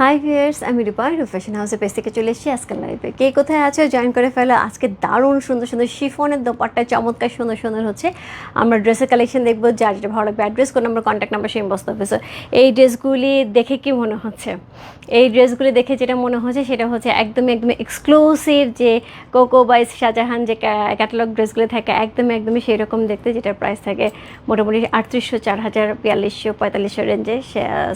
High viewers আমি রূপা fashion হাউসের page থেকে চলে এসেছি আজকের লাইভে কে কোথায় আছো? জয়েন করে ফেলো। আজকে দারুণ সুন্দর সুন্দর শিফনের দোপাট্টা চমৎকার, সুন্দর সুন্দর হচ্ছে। আমরা ড্রেসের কালেকশন দেখব, যার যেটা ভালো লাগবে। অ্যাড্রেস কোন নাম্বার কন্ট্যাক্ট নাম্বার সেই বস্তা অফিসে এই ড্রেসগুলি দেখে কি মনে হচ্ছে? এই ড্রেসগুলি দেখে যেটা মনে হচ্ছে, সেটা হচ্ছে একদমই একদম এক্সক্লুসিভ যে কোকো বাইস শাহজাহান যে ক্যাটালগ ড্রেসগুলি থাকে, একদমই একদমই সেই রকম দেখতে, যেটার প্রাইস থাকে মোটামুটি আটত্রিশশো চার হাজার বিয়াল্লিশশো, পঁয়তাল্লিশশো রেঞ্জে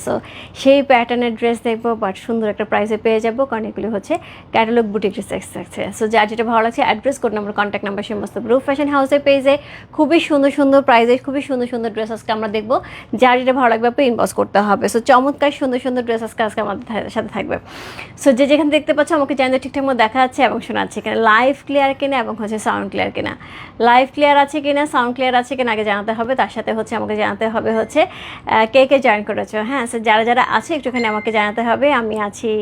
সো সেই প্যাটার্নের ড্রেস দেখব। বাট সুন্দর একটা প্রাইসে পেয়ে যাব, কারণ এগুলি হচ্ছে ক্যাটালগ বুটিক ড্রেস থাকছে। সো যার যেটা ভালো লাগছে address code number contact number সমস্ত ব্রু ফ্যাশন হাউসের পেজে খুবই সুন্দর সুন্দর প্রাইসে খুবই সুন্দর সুন্দর ড্রেস আজকে আমরা দেখব। যার যেটা ভালো লাগবে আপনি ইনবক্স করতে হবে। সো চমৎকার সুন্দর সুন্দর ড্রেস আজকে আজকে আমাদের সাথে থাকবে। সো যে যেখানে দেখতে পাচ্ছ, আমাকে জানতে ঠিকঠাক মতো দেখা যাচ্ছে এবং শোনা যাচ্ছে কিনা। লাইভ ক্লিয়ার কিনা এবং হচ্ছে সাউন্ড ক্লিয়ার কিনা। লাইভ ক্লিয়ার আছে কিনা সাউন্ড ক্লিয়ার আছে কিনা আগে জানাতে হবে। তার সাথে হচ্ছে আমাকে জানাতে হবে হচ্ছে কে কে জয়েন করেছ? হ্যাঁ যারা যারা আছে, একটুখানি আমাকে জানাতে হবে। আমি আছি।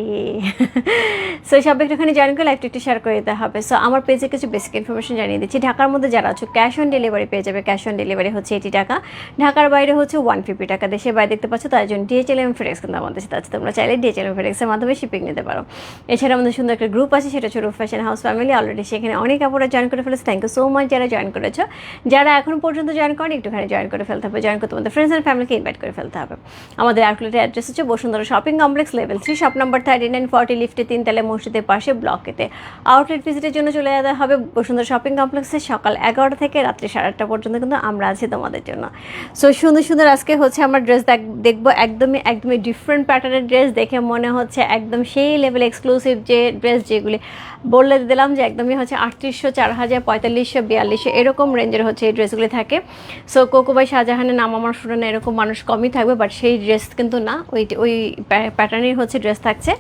সো সব একটুখানি জয়েন করে লাইভটা একটু শেয়ার করে দিতে হবে। সো আমার পেজে কিছু বেসিক ইনফরমেশন জানিয়ে দিচ্ছি। ঢাকার মধ্যে যারা আছো ক্যাশ অন ডেলিভারি পেয়ে যাবে। ক্যাশ অন ডেলিভারি হচ্ছে এইটি টাকা। ঢাকার বাইরে হচ্ছে ওয়ান ফিফটি টাকা। দেশের বাইরে দেখতে পাচ্ছ, তার জন্য ডিএচএল এবং ফেডেক্স কিন্তু আমাদের সাথে আছে। তোমরা চাইলে ডিএচএল এবং ফেডেক্সের মাধ্যমে শিপিং নিতে পারো। এছাড়া আমাদের সুন্দর একটা গ্রুপ আছে, সেটা হচ্ছে ফ্যাশন হাউস ফ্যামিলি অলরেডি সেখানে অনেক আপুরা জয়েন করে ফেলেছে। থ্যাংক ইউ সো মাচ যারা জয়েন করেছ। যারা এখন পর্যন্ত জয়েন করেন, একটুখানি জয়েন করে ফেলতে হবে। জয়েন করতে তোমাদের ফ্রেন্ডস অ্যান্ড ফ্যামিলিকে ইনভাইট করে ফেলতে হবে। আমাদের আউটলেটের অ্যাড্রেস হচ্ছে Bashundhara shopping complex level three shop number thirty nine forty লিফটে তিনতলা মসজিদের পাশে ব্লকেতে আউটলেট ভিজিটের জন্য চলে যেতে হবে বসুন্ধরা শপিং কমপ্লেক্সে সকাল এগারোটা থেকে রাত্রি সাড়ে আটটা পর্যন্ত, কিন্তু আমরা আছি তোমাদের জন্য। সো সুন্দর সুন্দর আজকে হচ্ছে আমরা ড্রেস দেখব একদমই একদমই ডিফারেন্ট প্যাটার্নের ড্রেস দেখে মনে হচ্ছে একদম সেই লেভেল এক্সক্লুসিভ যে ড্রেস যেগুলি বলে দিলাম যে একদমই হচ্ছে আটত্রিশশো চার হাজার পঁয়তাল্লিশশো, বিয়াল্লিশশো, এরকম রেঞ্জের হচ্ছে এই ড্রেসগুলি থাকে। সো কোকোবাই শাহজাহানের নাম আমার শুনে না এরকম মানুষ কমই থাকবে বাট সেই ড্রেস কিন্তু না, ওই ওই প্যাটার্নের হচ্ছে ড্রেস থাকছে।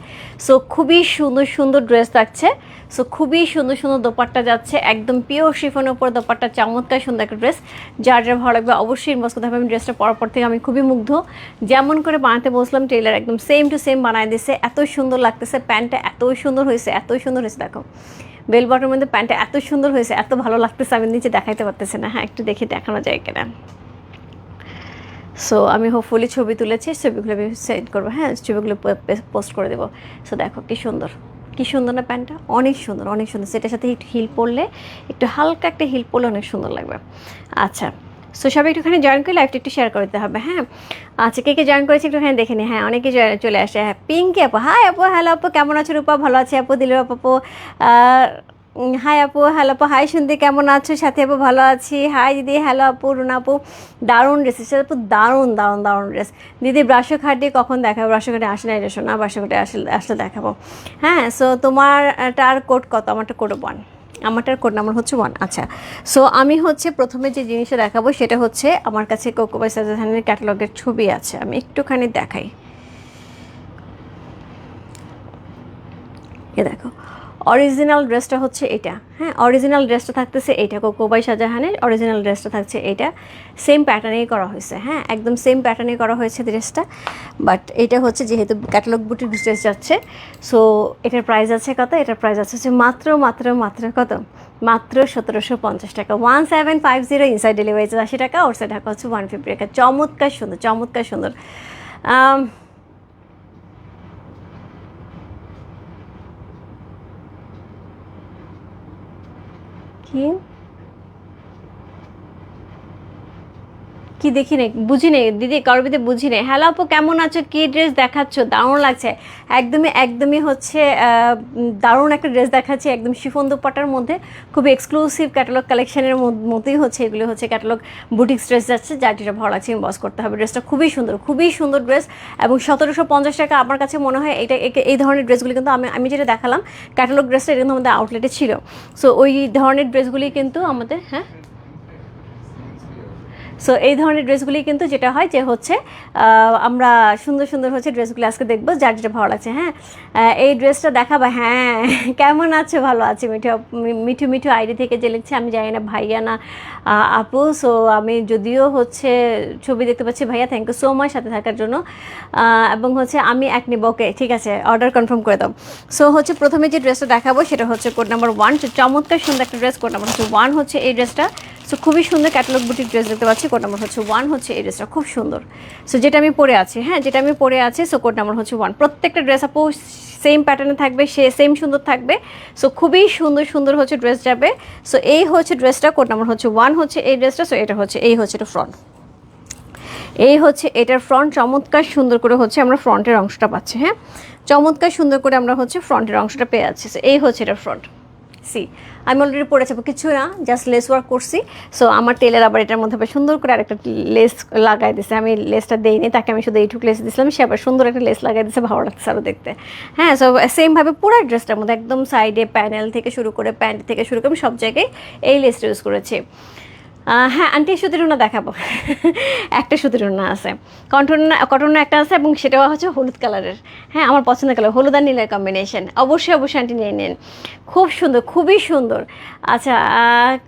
সো খুবই সুন্দর সুন্দর ড্রেস থাকছে। সো খুবই সুন্দর সুন্দর দোপাট্টা যাচ্ছে, একদম পিওর শিফনের উপর দোপাট্টা, চমৎকার সুন্দর একটা ড্রেস যার যার ভালো লাগবে অবশ্যই করতে হবে। আমি ড্রেসটা পরার পর থেকে আমি খুবই মুগ্ধ। যেমন করে বানাতে বসলাম টেলার একদম সেম টু সেম বানায় দিছে। এত সুন্দর লাগতেছে, প্যান্টটা এত সুন্দর হয়েছে, এত সুন্দর হয়েছে। দেখো। বেল বটমের মধ্যে প্যান্টটা এত সুন্দর হয়েছে, এত ভালো লাগতেছে, আমি নিচে দেখাইতে পারতেছি না। হ্যাঁ একটু দেখে দেখানো যায় কিনা। সো আমি হোপফুলি ছবি তুলেছি, ছবিগুলো আমি সেন্ড করব হ্যাঁ ছবিগুলো পোস্ট করে দেবো। সো দেখো কি সুন্দর কি সুন্দর না প্যান্টটা অনেক সুন্দর অনেক সুন্দর। সেটার সাথে একটু হিল পরলে, একটু হালকা একটা হিল পরলে অনেক সুন্দর লাগবে। আচ্ছা সো সবাই একটুখানি জয়েন করে লাইভটা একটু শেয়ার করতে হবে হ্যাঁ? আচ্ছা কে কে জয়েন করেছে একটুখানি দেখে নি হ্যাঁ অনেকে চলে আসে হ্যাঁ পিঙ্কি আপু হাই আপু হ্যালো আপু, কেমন আছো রূপা? ভালো আছে আপু দিলীপ আপু হাই আপু হ্যালো আপু হাই শুনতে কেমন আছো? সাথে আপু, ভালো আছি হাই দিদি হ্যালো আপু, রুনা আপু, দারুণ ড্রেস এসে আপু, দারুণ দারুণ দারুণ ড্রেস দিদি ব্রাশো খাটি কখন দেখাবো? ব্রাশো খাটি আসে না, এটা শোনা ব্রাশো খাটি আসলে আসলে দেখাবো। হ্যাঁ সো তোমার তোমারটার কোড কত? আমারটা কোড ওয়ান আমারটার কোড নাম্বার হচ্ছে ওয়ান আচ্ছা সো আমি হচ্ছে প্রথমে যে জিনিসটা দেখাবো সেটা হচ্ছে আমার কাছে কোকোবাই সাজাহানের ক্যাটালগের ছবি আছে। আমি একটুখানি দেখাই। এ দেখো অরিজিনাল ড্রেসটা হচ্ছে এটা। হ্যাঁ অরিজিনাল ড্রেসটা থাকতেছে এইটা কোকোবাই শাহজাহানের অরিজিনাল ড্রেসটা থাকছে এইটা সেম প্যাটার্নেই করা হয়েছে। হ্যাঁ একদম সেম প্যাটার্নেই করা হয়েছে ড্রেসটা বাট এটা হচ্ছে যেহেতু ক্যাটালগ বুটি ড্রেস যাচ্ছে সো এটার প্রাইস আছে কত? এটার প্রাইস আছে হচ্ছে মাত্র মাত্র মাত্র কত? মাত্র সতেরোশো পঞ্চাশ টাকা। One seven five zero inside delivery আশি টাকা ওর সাইড ঢাকা হচ্ছে ওয়ান ফিফটি টাকা। চমৎকার সুন্দর চমৎকার সুন্দর। আম, কি দেখি নেই, বুঝি নেই, দিদি করবিতে বুঝি নেই। হ্যালো আপু, কেমন আছো? কি ড্রেস দেখাচ্ছ? দারুণ লাগছে। একদমই একদমই হচ্ছে দারুণ একটা ড্রেস দেখাচ্ছে একদম শিফন দুপাটার মধ্যে। খুবই এক্সক্লুসিভ ক্যাটালগ কালেকশনের মতোই হচ্ছে, এগুলো হচ্ছে ক্যাটালগ বুটিক্স ড্রেস যাচ্ছে, যার যেটা ভালো লাগছে বস করতে হবে। ড্রেসটা খুবই সুন্দর খুবই সুন্দর ড্রেস এবং সতেরোশো পঞ্চাশ টাকা আমার কাছে মনে হয় এটা এই ধরনের ড্রেসগুলি কিন্তু আমি আমি যেটা দেখালাম ক্যাটালগ ড্রেসটা এটা কিন্তু আমাদের আউটলেটে ছিল। সো ওই ধরনের ড্রেসগুলি কিন্তু আমাদের হ্যাঁ? সো এই ধরনের ড্রেসগুলি কিন্তু যেটা হয় যে হচ্ছে আমরা সুন্দর সুন্দর হচ্ছে ড্রেসগুলি আজকে দেখব, যার যেটা ভালো লাগছে হ্যাঁ? এই ড্রেসটা দেখাবো হ্যাঁ কেমন আছে? ভালো আছে, মিঠু মিঠু মিঠু আইডি থেকে যে লিখছে, আমি জানি না, ভাইয়া না আপু। সো আমি যদিও হচ্ছে ছবি দেখতে পাচ্ছি, ভাইয়া থ্যাংক ইউ সো মাচ সাথে থাকার জন্য। এবং হচ্ছে আমি এক নিব ওকে ঠিক আছে অর্ডার কনফার্ম করে দাও। সো হচ্ছে প্রথমে যে ড্রেসটা দেখাবো, সেটা হচ্ছে কোড নাম্বার ওয়ান চমৎকার সুন্দর একটা ড্রেস কোড নাম্বার হচ্ছে ওয়ান হচ্ছে এই ড্রেসটা সো খুবই সুন্দর ক্যাটালগ বুটিক ড্রেস দেখতে পাচ্ছি। কোড নাম্বার হচ্ছে ওয়ান হচ্ছে এই ড্রেসটা খুব সুন্দর। সো যেটা আমি পরে আছি হ্যাঁ যেটা আমি পরে আছি সো কোড নাম্বার হচ্ছে ওয়ান প্রত্যেকটা ড্রেস আপু সেম প্যাটার্নে থাকবে, সে সেম সুন্দর থাকবে। সো খুবই সুন্দর সুন্দর হচ্ছে ড্রেস যাবে। সো এই হচ্ছে ড্রেসটা কোড নাম্বার হচ্ছে ওয়ান হচ্ছে এই ড্রেসটা সো এটা হচ্ছে, এই হচ্ছে এটা ফ্রন্ট এই হচ্ছে এটার ফ্রন্ট চমৎকার সুন্দর করে হচ্ছে আমরা ফ্রন্টের অংশটা পাচ্ছি হ্যাঁ? চমৎকার সুন্দর করে আমরা হচ্ছে ফ্রন্টের অংশটা পেয়ে যাচ্ছি। এই হচ্ছে এটার ফ্রন্ট সি, আমি অলরেডি পরে যাব। কিছু না জাস্ট লেস ওয়ার্ক করছি। সো আমার টেলার আবার এটার মধ্যে সুন্দর করে আরেকটা লেস লাগাই দিছে। আমি লেসটা দেইনি, তাকে আমি শুধু এইটুকু লেস দিয়েছিলাম সে আবার সুন্দর একটা লেস লাগাই দিছে, ভালো লাগছে আরও দেখতে। হ্যাঁ সো সেমভাবে পুরো ড্রেসটার মধ্যে একদম সাইডে প্যানেল থেকে শুরু করে প্যান্ট থেকে শুরু করে, আমি সব জায়গায় এই লেসটা ইউজ করেছি। হ্যাঁ আন্টি সুতির উনা দেখাবো। একটা সুতির উনা আছে। কটন কটন একটা আছে এবং সেটাও হচ্ছে হলুদ কালারের। হ্যাঁ আমার পছন্দের কালার, হলুদ আর নীলের কম্বিনেশন অবশ্যই অবশ্যই আন্টি নিয়ে নিন। খুব সুন্দর, খুবই সুন্দর। আচ্ছা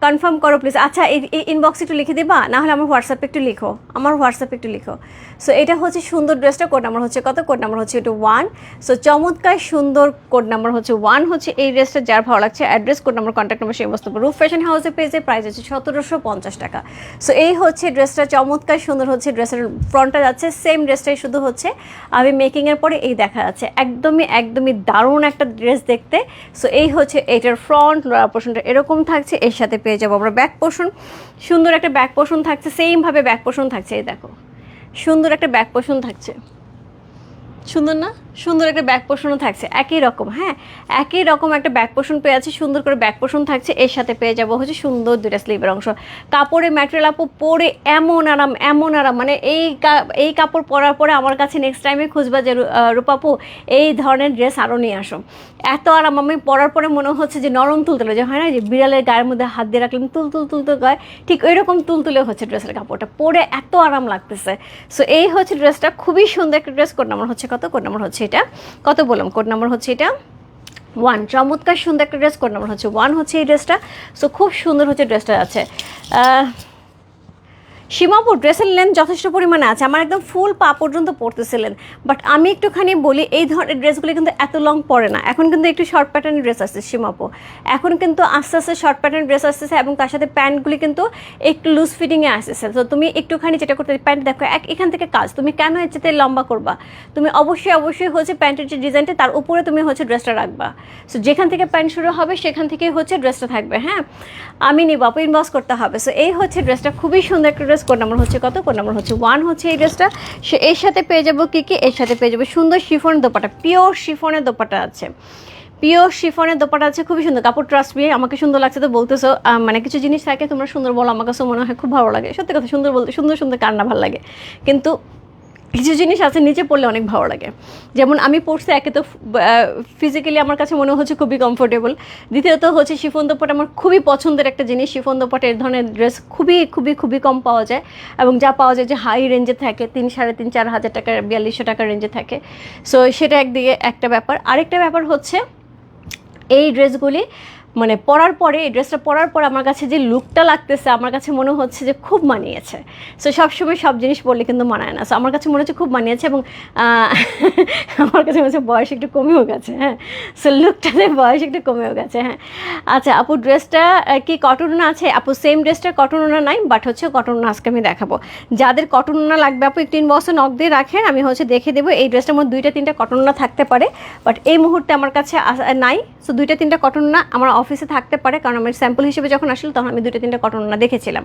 কনফার্ম করো প্লিজ আচ্ছা এই ইনবক্সে একটু লিখে দিবা? না হলে আমার হোয়াটসঅ্যাপে একটু লিখো। আমার হোয়াটসঅ্যাপে একটু লিখো। সো এটা হচ্ছে সুন্দর ড্রেসটা কোড নাম্বার হচ্ছে কত? কোড নাম্বার হচ্ছে এটা ওয়ান সো চমৎকার সুন্দর কোড নাম্বার হচ্ছে ওয়ান হচ্ছে এই ড্রেসটা যার ভালো লাগছে address code number contact number সেই বস্তু রুফ ফ্যাশন হাউসে পেজে প্রাইস হচ্ছে সতেরোশো পঞ্চাশ টাকা। সো এই হচ্ছে ড্রেসটা, চমৎকার সুন্দর হচ্ছে ড্রেসের ফ্রন্টটা যাচ্ছে সেম ড্রেসটাই শুধু হচ্ছে আমি মেকিংয়ের পরে এই দেখা যাচ্ছে। একদমই একদমই দারুণ একটা ড্রেস দেখতে। সো এই হচ্ছে এটার ফ্রন্ট লোয়ার পোর্শনটা এরকম থাকছে, এর সাথে পেয়ে যাব আমরা ব্যাক পোর্শন সুন্দর একটা ব্যাক পোর্শন থাকছে সেমভাবে ব্যাক পোর্শন থাকছে, এই দেখো। সুন্দর একটা ব্যাক পোর্শন থাকছে। সুন্দর না? সুন্দর একটা ব্যাক পোষণও থাকছে। একই রকম হ্যাঁ? একই রকম একটা ব্যাক পোষণ পেয়ে আছে, সুন্দর করে ব্যাক পোষণ থাকছে। এর সাথে পেয়ে যাব হচ্ছে সুন্দর দুইটা স্লিভের অংশ। কাপড়ের ম্যাটেরিয়াল আপু, পরে এমন আরাম এমন আরাম। মানে এই এই কাপড় পরার পরে আমার কাছে নেক্সট টাইমে খুঁজবা যে রূপাপু এই ধরনের ড্রেস আরও নিয়ে আসো। এত আরাম, আমি পরার পরে মনে হচ্ছে যে নরম তুলতুলে যে হয় না যে বিড়ালের গায়ের মধ্যে হাত দিয়ে রাখলাম, তুল তুল তুলতে গায়ে। ঠিক ওই রকম তুলতুলে হচ্ছে ড্রেসের কাপড়টা। পরে এত আরাম লাগতেছে। সো এই হচ্ছে ড্রেসটা খুবই সুন্দর একটা ড্রেস কোড নাম্বার হচ্ছে কত? কোড নাম্বার হচ্ছে এটা। কত বললাম? কোড নাম্বার হচ্ছে এটা ওয়ান চমৎকার সুন্দর একটা ড্রেস কোড নাম্বার হচ্ছে ওয়ান হচ্ছে এই ড্রেসটা সো খুব সুন্দর হচ্ছে ড্রেসটা আছে। সীমাপুর ড্রেসের লেন্থ যথেষ্ট পরিমাণে আছে। আমার একদম ফুল পা পর্যন্ত পড়তেছিলেন বাট আমি একটুখানি বলি, এই ধরনের ড্রেসগুলি কিন্তু এত লং পরে না। এখন কিন্তু একটু শর্ট প্যাটার্নের ড্রেস আসছে সীমাপু এখন কিন্তু আস্তে আস্তে শর্ট প্যাটার্ন ড্রেস আসতেছে এবং তার সাথে প্যান্টগুলি কিন্তু একটু লুজ ফিটিংয়ে আসতেছে। তো তুমি একটুখানি যেটা করতে প্যান্ট দেখো, এক এখান থেকে কাজ। তুমি কেন এর লম্বা করবা? তুমি অবশ্যই অবশ্যই হচ্ছে প্যান্টের যে ডিজাইনটা, তার উপরে তুমি হচ্ছে ড্রেসটা রাখবা। সো যেখান থেকে প্যান্ট শুরু হবে, সেখান থেকে হচ্ছে ড্রেসটা থাকবে হ্যাঁ? আমি নিব, আপু ইনবক্স করতে হবে। সো এই হচ্ছে ড্রেসটা খুবই সুন্দর একটা ড্রেস কোড নাম্বার হচ্ছে কত? কোড নাম্বার হচ্ছে ওয়ান হচ্ছে এই ড্রেসটা সে, এর সাথে পেয়ে যাব কী কী? এর সাথে পেয়ে যাব সুন্দর শিফনের দোপাটা পিওর শিফনের দোপাটা আছে। পিওর শিফনের দোপাটা আছে, খুবই সুন্দর। কাপড় ট্রাস্ট বিয়ে আমাকে সুন্দর লাগছে তো বলতেছো। মানে কিছু জিনিস থাকে, তোমরা সুন্দর বলো, আমার কাছে মনে হয় খুব ভালো লাগে। সত্যি কথা, সুন্দর বলতে সুন্দর সুন্দর কান্না ভালো লাগে। কিন্তু কিছু জিনিস আছে নিচে পড়লে অনেক ভালো লাগে। যেমন আমি পড়ছি একে তো ফিজিক্যালি আমার কাছে মনে হচ্ছে খুবই কমফোর্টেবল দ্বিতীয়ত হচ্ছে শিফন দোপাটা আমার খুবই পছন্দের একটা জিনিস। শিফন দোপাটা এর ধরনের ড্রেস খুবই খুবই খুবই কম পাওয়া যায় এবং যা পাওয়া যায় যে হাই রেঞ্জে থাকে, তিন, সাড়ে তিন, চার হাজার টাকার বিয়াল্লিশশো টাকার রেঞ্জে থাকে। সো সেটা একদিকে একটা ব্যাপার। আরেকটা ব্যাপার হচ্ছে এই ড্রেসগুলি মানে পরার পরে, এই ড্রেসটা পরার পর আমার কাছে যে লুকটা লাগতেছে, আমার কাছে মনে হচ্ছে যে খুব মানিয়েছে। সো সবসময় সব জিনিস বললে কিন্তু মানায় না। সো আমার কাছে মনে হচ্ছে খুব মানিয়েছে এবং আমার কাছে মনে হচ্ছে বয়স একটু কমেও গেছে হ্যাঁ। সো লুকটাতে বয়স একটু কমেও গেছে হ্যাঁ। আচ্ছা আপু ড্রেসটা কি কটন আছে? আপু সেম ড্রেসটা কটন ওনা নাই বাট হচ্ছে কটন ওনা আজকে আমি দেখাবো। যাদের কটন ওনা লাগবে, আপু, একটু ইনবক্সে নক দিয়ে রাখেন, আমি হচ্ছে দেখে দেবো। এই ড্রেসটার মধ্যে দুইটা, তিনটা কটন ওনা থাকতে পারে বাট এই মুহূর্তে আমার কাছে নাই। সো দুইটা, তিনটা কটন ওনা, আমার অফিসে থাকতে পারে, কারণ আমার স্যাম্পল হিসেবে যখন আসলো তখন আমি দুইটা তিনটা কটন ওনা দেখেছিলাম।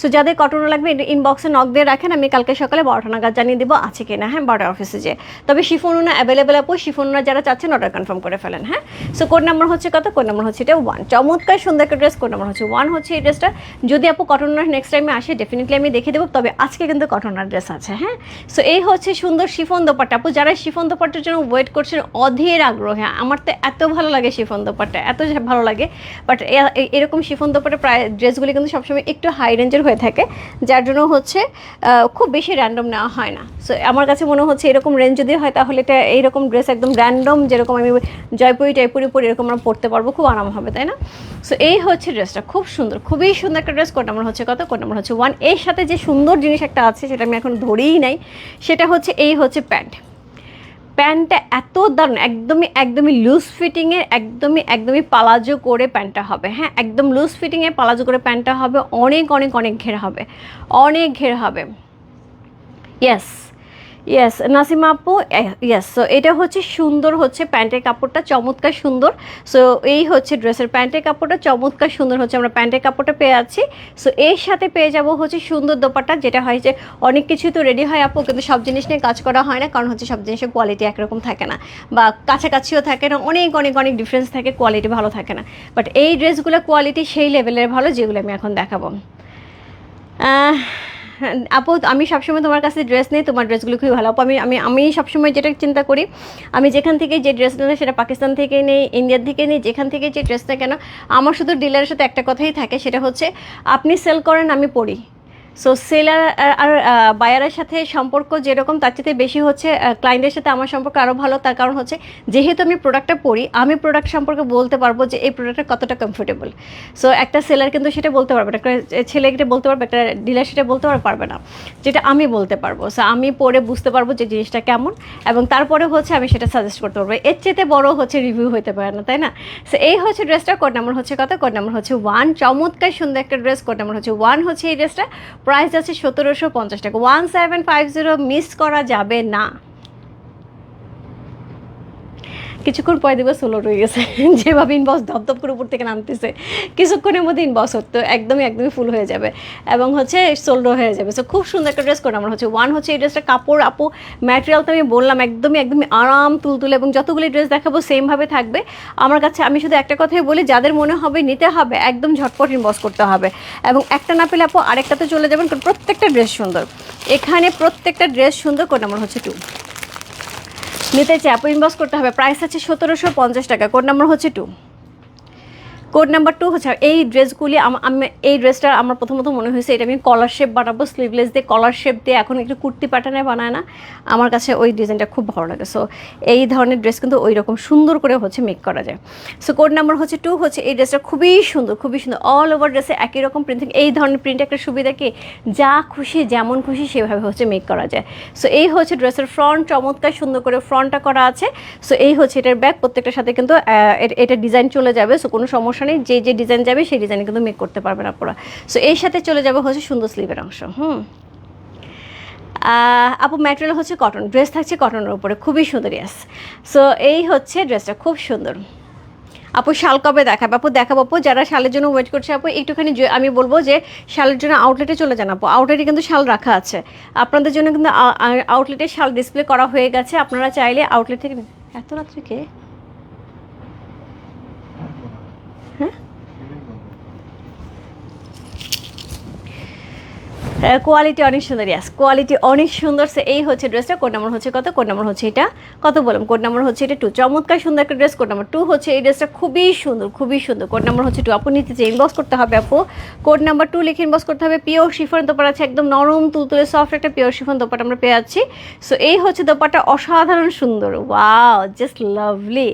সো যাদের কটন লাগবে ইনবক্সে নক দিয়ে রাখেন, আমি কালকে সকালে বারোটা নাগাদ জানিয়ে দেবো আছে কিনা হ্যাঁ বারোটা অফিসে যে তবে শিফন ওনা অ্যাভেলেবেল আপু, শিফন ওনা যারা চাচ্ছেন অর্ডার কনফার্ম করে ফেলেন হ্যাঁ? সো কোড নাম্বার হচ্ছে কত? কোড নাম্বার হচ্ছে এটা ওয়ান চমৎকার, সুন্দর একটা ড্রেস কোড নাম্বার হচ্ছে ওয়ান হচ্ছে এই ড্রেসটা যদি আপু কটনার নেক্সট টাইমে আসে ডেফিনেটলি আমি দেখে দেবো, তবে আজকে কিন্তু কটনার ড্রেস আছে হ্যাঁ? সো এই হচ্ছে সুন্দর শিফন দোপাট্টা। আপু, যারা শিফন দোপাট্টার জন্য ওয়েট করছেন, অধীর আগ্রহে, আমার তো এত ভালো লাগে শিফন দোপাট্টা, এত ভালো লাগে বাট এরকম শিফন দোপাট্টা প্রায় ড্রেসগুলি কিন্তু সবসময় একটু হাই রেঞ্জের হয়ে থাকে, যার জন্য হচ্ছে খুব বেশি র্যান্ডম নেওয়া হয় না। সো আমার কাছে মনে হচ্ছে এরকম রেঞ্জ যদি হয় তাহলে এটা এইরকম ড্রেস একদম র্যান্ডম যেরকম আমি জয়পুরি টাইপুরি পরে এরকম আমরা পড়তে পারব, খুব আরাম হবে, তাই না? সো এই হচ্ছে ড্রেসটা খুব সুন্দর, খুবই সুন্দর একটা ড্রেস কোড নাম্বার হচ্ছে কত? কোড নাম্বার হচ্ছে ওয়ানের সাথে যে সুন্দর জিনিস একটা আছে, সেটা আমি এখন ধরেই নাই, সেটা হচ্ছে, এই হচ্ছে প্যান্ট। প্যান্টটা এত দারুণ, একদমই একদমই লুজ ফিটিংয়ের একদমই একদমই পালাজো করে প্যান্টটা হবে হ্যাঁ? একদম লুজ ফিটিংয়ে পালাজো করে প্যান্টটা হবে, অনেক অনেক অনেক ঘের হবে, অনেক ঘের হবে। ইয়েস ইয়েস নাসিমা আপু ইয়েস সো এটা হচ্ছে সুন্দর হচ্ছে প্যান্টের কাপড়টা, চমৎকার সুন্দর। সো এই হচ্ছে ড্রেসের প্যান্টের কাপড়টা, চমৎকার সুন্দর হচ্ছে আমরা প্যান্টের কাপড়টা পেয়ে যাচ্ছি। সো এর সাথে পেয়ে যাব হচ্ছে সুন্দর দোপাট্টা, যেটা হয় যে অনেক কিছু তো রেডি হয় আপু, কিন্তু সব জিনিস নিয়ে কাজ করা হয় না, কারণ হচ্ছে সব জিনিসের কোয়ালিটি একরকম থাকে না। বা কাছাকাছিও থাকে না, অনেক অনেক অনেক ডিফারেন্স থাকে কোয়ালিটি ভালো থাকে না। বাট এই ড্রেসগুলো কোয়ালিটি সেই লেভেলের ভালো, যেগুলো আমি এখন দেখাবো। আপু, আমি সবসময় তোমার কাছে ড্রেস নেই, তোমার ড্রেসগুলো খুবই ভালো। আপু, আমি আমি আমি সবসময় যেটা চিন্তা করি, আমি যেখান থেকে যে ড্রেস নেই সেটা পাকিস্তান থেকে নেই, ইন্ডিয়ার থেকে নেই, যেখান থেকে যে ড্রেস না কেন, আমার শুধু ডিলারের সাথে একটা কথাই থাকে, সেটা হচ্ছে, আপনি সেল করেন, আমি পড়ি। সো সেলার আর বায়ারের সাথে সম্পর্ক যেরকম, তার চেয়ে বেশি হচ্ছে ক্লায়েন্টের সাথে আমার সম্পর্ক আরও ভালো। তার কারণ হচ্ছে, যেহেতু আমি প্রোডাক্টটা পড়ি, আমি প্রোডাক্ট সম্পর্কে বলতে পারব যে এই প্রোডাক্টটা কতটা কমফোর্টেবল সো একটা সেলার কিন্তু সেটা বলতে পারবে একটা ছেলে এটা বলতে পারবে, একটা ডিলার সেটা বলতে পারবে না, যেটা আমি বলতে পারব। সো আমি পরে বুঝতে পারব যে জিনিসটা কেমন, এবং তারপরে হচ্ছে আমি সেটা সাজেস্ট করতে পারব। এর চেয়ে বড় হচ্ছে রিভিউ হতে পারে না, তাই না? সো এই হচ্ছে ড্রেসটা কোড নাম্বার হচ্ছে কত? কোড নাম্বার হচ্ছে ওয়ান চমৎকার সুন্দর একটা ড্রেস কোড নাম্বার হচ্ছে ওয়ান হচ্ছে এই ড্রেসটা প্রাইস আছে সতেরোশো পঞ্চাশ টাকা। One seven five zero miss করা যাবে না। কিছুক্ষণ পরে দেবো সোলো রয়ে গেছে। যেভাবে ইনবক্স ধপধপ করে উপর থেকে নামতেছে। কিছুক্ষণের মধ্যে ইনবক্স হতো, একদমই একদমই ফুল হয়ে যাবে। এবং হচ্ছে সোলো হয়ে যাবে। সো খুব সুন্দর একটা ড্রেস করে আমার হচ্ছে ওয়ান হচ্ছে এই ড্রেসটা কাপড়, আপু ম্যাটেরিয়াল তো আমি বললাম, একদমই একদমই আরাম তুলতুলে এবং যতগুলি ড্রেস দেখাবো সেমভাবে থাকবে। আমার কাছে, আমি শুধু একটা কথাই বলি, যাদের মনে হবে নিতে হবে, একদম ঝটপট ইনবক্স করতে হবে। এবং একটা না পেলে আপু, আরেকটাতে চলে যাবেন, কারণ প্রত্যেকটা ড্রেস সুন্দর। এখানে প্রত্যেকটা ড্রেস সুন্দর কোড নাম্বার হচ্ছে টু নিতে চাই, আপু ইনবক্স করতে হবে। প্রাইস আছে সতেরোশো পঞ্চাশ টাকা কোড নাম্বার হচ্ছে টু কোড নাম্বার টু হচ্ছে, এই ড্রেসগুলি আম- এই ড্রেসটা আমার প্রথমত মনে হয়েছে এটা আমি কলার শেপ বানাবো স্লিভলেস দিয়ে কলার শেপ দিয়ে এখন একটু কুর্তি প্যাটার্নে বানায় না। আমার কাছে ওই ডিজাইনটা খুব ভালো লাগে। সো এই ধরনের ড্রেস কিন্তু ওই রকম সুন্দর করে হচ্ছে মেক করা যায়। সো কোড নাম্বার হচ্ছে টু হচ্ছে এই ড্রেসটা খুবই সুন্দর খুবই সুন্দর। অল ওভার ড্রেসে একই রকম প্রিন্টিং এই ধরনের প্রিন্ট একটা সুবিধা কি? যা খুশি, যেমন খুশি সেভাবে হচ্ছে মেক করা যায়। সো এই হচ্ছে ড্রেসের ফ্রন্ট চমৎকার সুন্দর করে ফ্রন্টটা করা আছে। সো এই হচ্ছে এটার ব্যাগ প্রত্যেকটার সাথে কিন্তু এটা ডিজাইন চলে যাবে। সো কোনো সমস্যা নেই যে যে ডিজাইন যাবে সেই ডিজাইনে কিন্তু মেক করতে পারবেন আপনারা সো এর সাথে চলে যাবে হচ্ছে সুন্দর স্লিভের অংশ, হুম? আপু ম্যাটেরিয়াল হচ্ছে কটন ড্রেস থাকছে কটনের উপরে, খুবই সুন্দর ইয়াস সো এই হচ্ছে ড্রেসটা খুব সুন্দর। আপু শাল কবে দেখাবে? আপু দেখাবো, আপু, যারা শালের জন্য ওয়েট করছে, আপু, একটুখানি আমি বলব যে শালের জন্য আউটলেটে চলে যান আপু। আউটলেটে কিন্তু শাল রাখা আছে। আপনাদের জন্য কিন্তু আউটলেটে শাল ডিসপ্লে করা হয়ে গেছে। আপনারা চাইলে আউটলেট থেকে এত রাত্রে কোয়ালিটি অনেক সুন্দর ইয়াস কোয়ালিটি অনেক সুন্দর। সে এই হচ্ছে ড্রেসটা কোড নাম্বার হচ্ছে কত কোড নাম্বার হচ্ছে এটা, কত বললাম? কোড নাম্বার হচ্ছে এটা টু চমৎকার সুন্দর একটা ড্রেস কোড নাম্বার টু হচ্ছে এই ড্রেসটা খুবই সুন্দর খুবই সুন্দর। কোড নাম্বার হচ্ছে টু আপু নিতে চাই ইনবক্স করতে হবে, আপু। কোড নাম্বার টু লিখে ইনবক্স করতে হবে পিওর শিফন দোপার আছে, একদম নরম, তুলতুলে সফট একটা পিওর শিফন দোপাটা আমরা পেয়ে যাচ্ছি। সো এই হচ্ছে দোপাটা অসাধারণ সুন্দর wow just lovely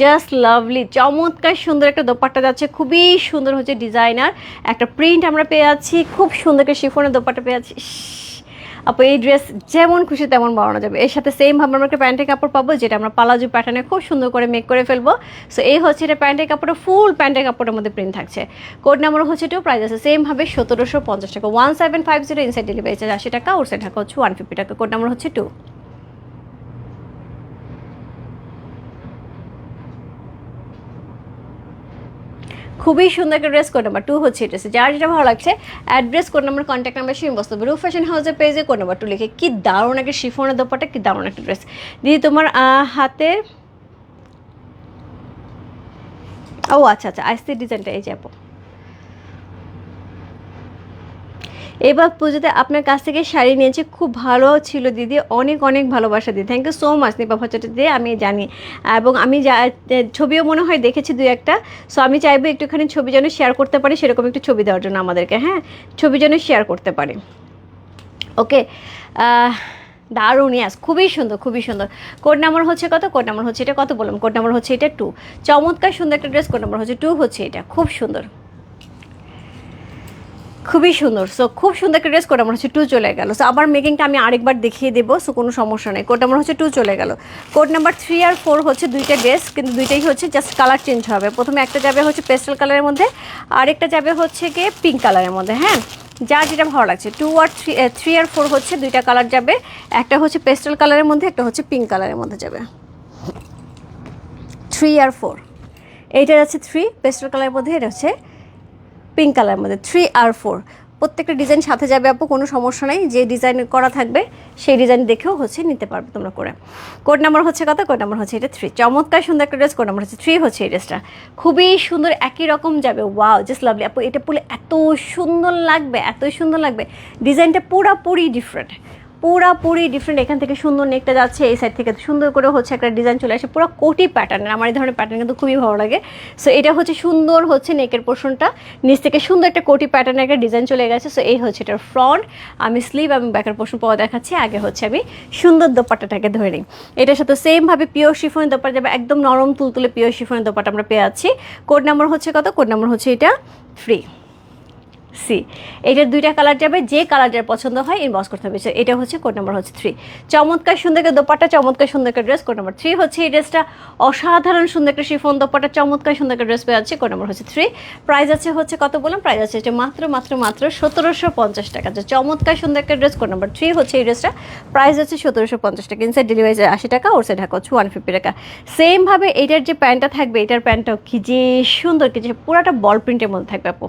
just lovely, চমৎকার সুন্দর একটা দোপাট্টা যাচ্ছে, খুবই সুন্দর হচ্ছে ডিজাইনার। একটা প্রিন্ট আমরা পেয়ে যাচ্ছি, খুব সুন্দর একটা শিফনের দোপাট্টা পেয়ে যাচ্ছি। আপু, এই ড্রেস যেমন খুশি তেমন বানানো যাবে। এর সাথে সেম ভাবে আমরা একটা প্যান্টের কাপড় পাবো, যেটা আমরা পালাজু প্যাটার্নে খুব সুন্দর করে মেক করে ফেলব। সো এই হচ্ছে এটা প্যান্টের কাপড়টা ফুল প্যান্টের কাপড়ের মধ্যে প্রিন্ট থাকছে। কোড নাম্বার হচ্ছে টু প্রাইস আছে সেম ভাবে সতেরোশো পঞ্চাশ টাকা। One seven five zero inside delivery charge আশি টাকা ওর সাইড টাকা হচ্ছে ওয়ান ফিফটি টাকা। কোড নাম্বার হচ্ছে টু খুবই সুন্দর একটা ড্রেস কোড নাম্বার টু হচ্ছে ড্রেসে যার যেটা ভালো লাগছে address code number contact number সেই বস্তু রুফ ফ্যাশন হাউসের পেজে কোড নাম্বার টু লিখে, কি দারুণ একটা শিফনের দোপাটা কি দারুণ একটা ড্রেস দিদি, তোমার হাতে ও আচ্ছা আচ্ছা আইসি ডিজাইনটা এই যাব এবার পুজোতে আপনার কাছ থেকে শাড়ি নিয়েছি। খুব ভালো ছিল দিদি। অনেক অনেক ভালোবাসা দিদি। Thank you so much Nipa দিয়ে আমি জানি। এবং আমি যা ছবিও মনে হয় দেখেছি দুই একটা। সো আমি চাইব একটুখানি ছবি যেন শেয়ার করতে পারি, সেরকম একটু ছবি দেওয়ার জন্য আমাদেরকে হ্যাঁ? ছবি যেন শেয়ার করতে পারি। ওকে দারুণ ইয়াস খুবই সুন্দর খুবই সুন্দর। কোড নাম্বার হচ্ছে কত? কোড নাম্বার হচ্ছে এটা কত বললাম? কোড নাম্বার হচ্ছে এটা টু চমৎকার সুন্দর একটা ড্রেস কোড নাম্বার হচ্ছে টু হচ্ছে এটা। খুব সুন্দর। খুবই সুন্দর। সো খুব সুন্দর একটা ড্রেস কোড আমার হচ্ছে টু চলে গেল। সো আবার মেকিংটা আমি আরেকবার দেখিয়ে দেবো সো কোনো সমস্যা নেই। কোড নাম্বার হচ্ছে টু চলে গেল। কোড নাম্বার থ্রি আর ফোর হচ্ছে দুইটা ড্রেস কিন্তু দুইটাই হচ্ছে জাস্ট কালার চেঞ্জ হবে। প্রথমে একটা যাবে হচ্ছে পেস্টাল কালারের মধ্যে, আরেকটা যাবে হচ্ছে গিয়ে পিঙ্ক কালারের মধ্যে হ্যাঁ? যা যেটা ভালো লাগছে। টু আর থ্রি থ্রি আর ফোর হচ্ছে দুইটা কালার যাবে। একটা হচ্ছে পেস্টাল কালারের মধ্যে, একটা হচ্ছে পিঙ্ক কালারের মধ্যে যাবে। থ্রি আর ফোর এইটা যাচ্ছে থ্রি পেস্টাল কালারের মধ্যে, এটা হচ্ছে পিঙ্ক কালার মধ্যে থ্রি আর ফোর প্রত্যেকটা ডিজাইন সাথে যাবে আপু, কোনো সমস্যা নেই। যে ডিজাইন করা থাকবে, সেই ডিজাইন দেখেও হচ্ছে নিতে পারবে তোমরা করে। কোড নাম্বার হচ্ছে কত? কোড নাম্বার হচ্ছে এটা থ্রি চমৎকার সুন্দর একটা ড্রেস কোড নাম্বার হচ্ছে থ্রি হচ্ছে এই ড্রেসটা খুবই সুন্দর, একই রকম যাবে। ওয়াও জাস্ট লাভলি আপু, এটা পরলে এত সুন্দর লাগবে, এত সুন্দর লাগবে। ডিজাইনটা পুরাপুরি ডিফারেন্ট পুরাপুরি ডিফারেন্ট এখান থেকে সুন্দর নেকটা যাচ্ছে, এই সাইড থেকে সুন্দর করে হচ্ছে একটা ডিজাইন চলে আসে, পুরো কোটি প্যাটার্নের আমার এই ধরনের প্যাটার্ন কিন্তু খুবই ভালো লাগে। সো এটা হচ্ছে সুন্দর হচ্ছে নেকের পোর্শনটা নিচ থেকে সুন্দর একটা কোটি প্যাটার্নের একটা ডিজাইন চলে গেছে। সো এই হচ্ছে এটার ফ্রন্ট আমি স্লিভ এবং ব্যাকের পোর্শন পাওয়া দেখাচ্ছি। আগে হচ্ছে আমি সুন্দর দোপাট্টাটাকে ধরে নিই। এটার সাথে সেমভাবে পিওর শিফনের দোপাটা যাবে, একদম নরম তুলতুলে পিওর শিফনের দোপাটা আমরা পেয়ে যাচ্ছি। কোড নাম্বার হচ্ছে কত? কোড নাম্বার হচ্ছে এটা ফ্রি সি। এটার দুইটা কালার যাবে, যে কালার যার পছন্দ হয় ইনবক্স করতে হবে। এটা হচ্ছে কোড নাম্বার হচ্ছে থ্রি চমৎকার সুন্দর একটা দোপাট্টা, চমৎকার সুন্দর একটা ড্রেস কোড নাম্বার থ্রি হচ্ছে এই ড্রেসটা অসাধারণ সুন্দর একটা শিফন দোপাট্টা, চমৎকার সুন্দর একটা ড্রেস পেয়ে যাচ্ছে কোড নাম্বার হচ্ছে থ্রি প্রাইস আছে হচ্ছে কত বললাম? প্রাইস আছে এটা মাত্র মাত্র মাত্র সতেরোশো পঞ্চাশ টাকা। যে চমৎকার সুন্দর একটা ড্রেস কোড নাম্বার থ্রি হচ্ছে এই ড্রেসটা প্রাইস আছে সতেরোশো পঞ্চাশ টাকা। ইনসাইড ডেলিভারি আশি টাকা ওর সাইড ঢাকা হচ্ছে ওয়ান ফিফটি টাকা। সেমভাবে এটার যে প্যান্টটা থাকবে, এটার প্যান্টটাও কি যে সুন্দর, কি যে পুরাটা বল প্রিন্টের মধ্যে থাকবে আপু।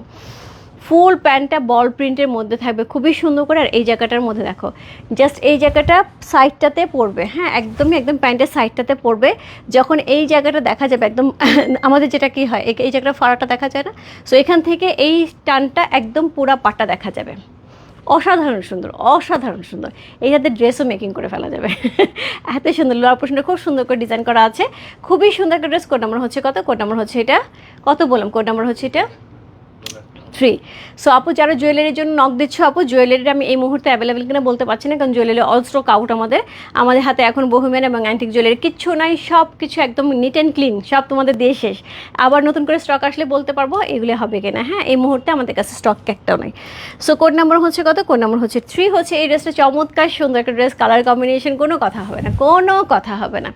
ফুল প্যান্টটা বল প্রিন্টের মধ্যে থাকবে। খুবই সুন্দর করে, আর এই জায়গাটার মধ্যে দেখো জাস্ট এই জায়গাটা সাইডটাতে পড়বে হ্যাঁ একদমই, একদম প্যান্টের সাইডটাতে পড়বে। যখন এই জায়গাটা দেখা যাবে, একদম আমাদের যেটা কি হয়, এই- জায়গাটা ফাড়াটা দেখা যায় না? সো এখান থেকে এই টানটা একদম পুরা পাটা দেখা যাবে। অসাধারণ সুন্দর অসাধারণ সুন্দর। এই যাতে ড্রেসও মেকিং করে ফেলা যাবে। এত সুন্দর লোয়ার পোর্শনটা খুব সুন্দর করে ডিজাইন করা আছে। খুবই সুন্দর একটা ড্রেস কোড নাম্বার হচ্ছে কত? কোড নাম্বার হচ্ছে এটা? কত বললাম? কোড নাম্বার হচ্ছে এটা? থ্রি সো আপু যারা জুয়েলারির জন্য নক দিচ্ছ আপু জুয়েলারিটা আমি এই মুহূর্তে অ্যাভেলেবেল কিনা বলতে পারছি না, কারণ জুয়েলারি অল স্টক আউট আমাদের। আমাদের হাতে এখন বহুমেন এবং অ্যান্টিক জুয়েলারি কিচ্ছু নাই সব কিছু একদম নিট অ্যান্ড ক্লিন সব তোমাদের দিয়ে শেষ। আবার নতুন করে স্টক আসলে বলতে পারব এগুলো হবে কিনা। হ্যাঁ এই মুহূর্তে আমাদের কাছে স্টক একটাও নাই। সো কোড নাম্বার হচ্ছে কত? কোড নাম্বার হচ্ছে থ্রি হচ্ছে এই ড্রেসটা চমৎকার, সুন্দর একটা ড্রেস কালার কম্বিনেশন কোনো কথা হবে না, কোনো কথা হবে না।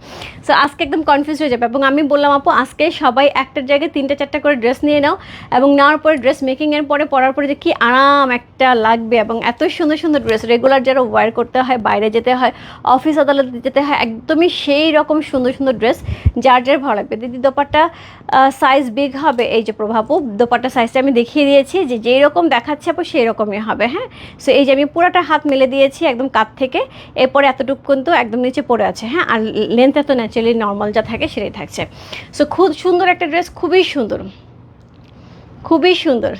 সো আজকে একদম কনফিউজ হয়ে যাবে। এবং আমি বললাম আপু আজকে সবাই একটার জায়গায় তিনটা চারটা করে ড্রেস নিয়ে নাও, এবং নেওয়ার পরে ড্রেস মেকিংয়ের পরে পরার পরে যে কি আরাম একটা লাগবে এবং এত সুন্দর সুন্দর ড্রেস রেগুলার যারা ওয়ার করতে হয়, বাইরে যেতে হয় অফিস আদালতে যেতে হয়, একদমই সেই রকম সুন্দর সুন্দর ড্রেস যার যার ভালো লাগবে। দিদি দোপাট্টা সাইজ বিগ হবে, এই যে প্রভাবও দোপাট্টা সাইজটা আমি দেখিয়ে দিয়েছি যে যেই রকম দেখাচ্ছে আপু সেই রকমই হবে হ্যাঁ? সো এই যে আমি পুরাটা হাত মেলে দিয়েছি একদম কাত থেকে, এরপরে এতটুকু কিন্তু একদম নিচে পড়ে আছে হ্যাঁ? আর লেন্থ এত ন্যাচারালি নর্মাল যা থাকে সেটাই থাকছে। সো খুব সুন্দর একটা ড্রেস খুবই সুন্দর। খুবই সুন্দর।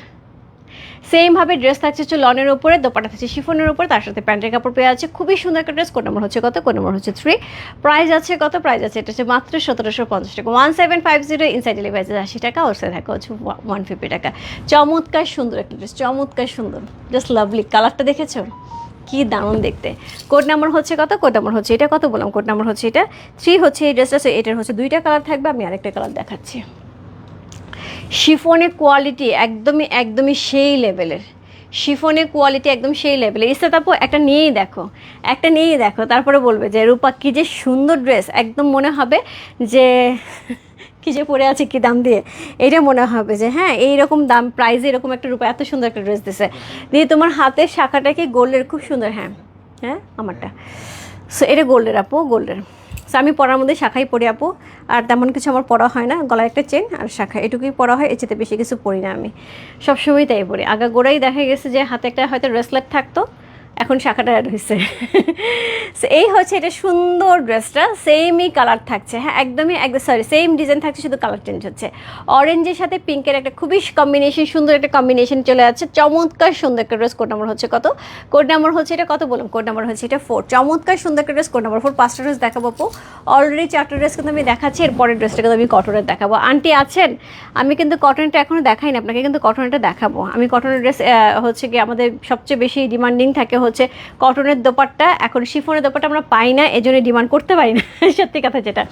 সেমভাবে ড্রেস থাকছে হচ্ছে লনের উপরে দোপাটা থাকছে শিফনের উপরে, তার সাথে প্যান্টের কাপড় পেয়ে আছে, খুবই সুন্দর একটা ড্রেস কোন নম্বর হচ্ছে কত, কোন নম্বর হচ্ছে থ্রি প্রাইস আছে কত প্রাইস আছে, এটা হচ্ছে মাত্র সতেরোশো পঞ্চাশ টাকা। One seven five zero inside delivery আশি টাকা ওর সাথে থাকা হচ্ছে ওয়ান ফিফটি টাকা। চমৎকার সুন্দর একটা ড্রেস চমৎকার সুন্দর। জাস্ট লাভলি কালারটা দেখেছ? কি দারুণ দেখতে। কোড নাম্বার হচ্ছে কত কোড নাম্বার হচ্ছে এটা কত বললাম কোড নাম্বার হচ্ছে এটা। থ্রি হচ্ছে এই ড্রেসটা এটার হচ্ছে দুইটা কালার থাকবে, আমি আরেকটা কালার দেখাচ্ছি। শিফনের কোয়ালিটি একদমই একদমই সেই লেভেলের শিফনের কোয়ালিটি একদম সেই লেভেলের ইস্তাত আপু, একটা নিয়েই দেখো, একটা নিয়েই দেখো। তারপরে বলবে যে, রূপা, কী যে সুন্দর ড্রেস একদম মনে হবে যে, কী যে পরে আছে, কি দাম দিয়ে। এটা মনে হবে যে হ্যাঁ এইরকম দাম প্রাইজে এরকম একটা রূপা, এত সুন্দর একটা ড্রেস দিছে। দিয়ে তোমার হাতের শাখাটাকে গোল্ডের খুব সুন্দর হ্যাঁ হ্যাঁ আমারটা। সো এটা গোল্ডের আপু গোল্ডের সো আমি পড়ার মধ্যে শাখাই পরে আপু। আর তেমন কিছু আমার পড়া হয় না, গলায় একটা চেন আর শাখা। এটুকুই পড়া হয়, এর বেশি কিছু পড়ি না আমি। সবসময়ই তাই পড়ি। আগা গোড়াই দেখা গেছে যে হাতে একটা হয়তো ব্রেসলেট থাকতো এখন শাখাটা হয়েছে। সো এই হচ্ছে এটা সুন্দর ড্রেসটা সেমই কালার থাকছে। হ্যাঁ একদমই একদম সরি সেম ডিজাইন থাকছে, শুধু কালার চেঞ্জ হচ্ছে। অরেঞ্জের সাথে পিঙ্কের একটা খুবই কম্বিনেশন সুন্দর একটা কম্বিনেশন চলে যাচ্ছে চমৎকার সুন্দর একটা ড্রেস কোড নাম্বার হচ্ছে কত? কোড নাম্বার হচ্ছে এটা কত বলুন কোড নাম্বার হচ্ছে এটা ফোর চমৎকার সুন্দর একটা ড্রেস কোড নাম্বার ফোর পাঁচটা ড্রেস দেখাবো আপু। অলরেডি চারটা ড্রেস কিন্তু আমি দেখাচ্ছি এর পরের ড্রেসটা কিন্তু আমি কটনের দেখাবো। আন্টি আছেন? আমি কিন্তু কটনটা এখনও দেখাই না আপনাকে কিন্তু কটনটা দেখাবো। আমি কটনের ড্রেস হচ্ছে কি আমাদের সবচেয়ে বেশি ডিমান্ডিং থাকে হচ্ছে কটনের দোপাট্টা। এখন শিফনের দোপাট্টা আমরা পাই না এই জন্য ডিমান্ড করতে পারি না। সত্যি কথা যেটা।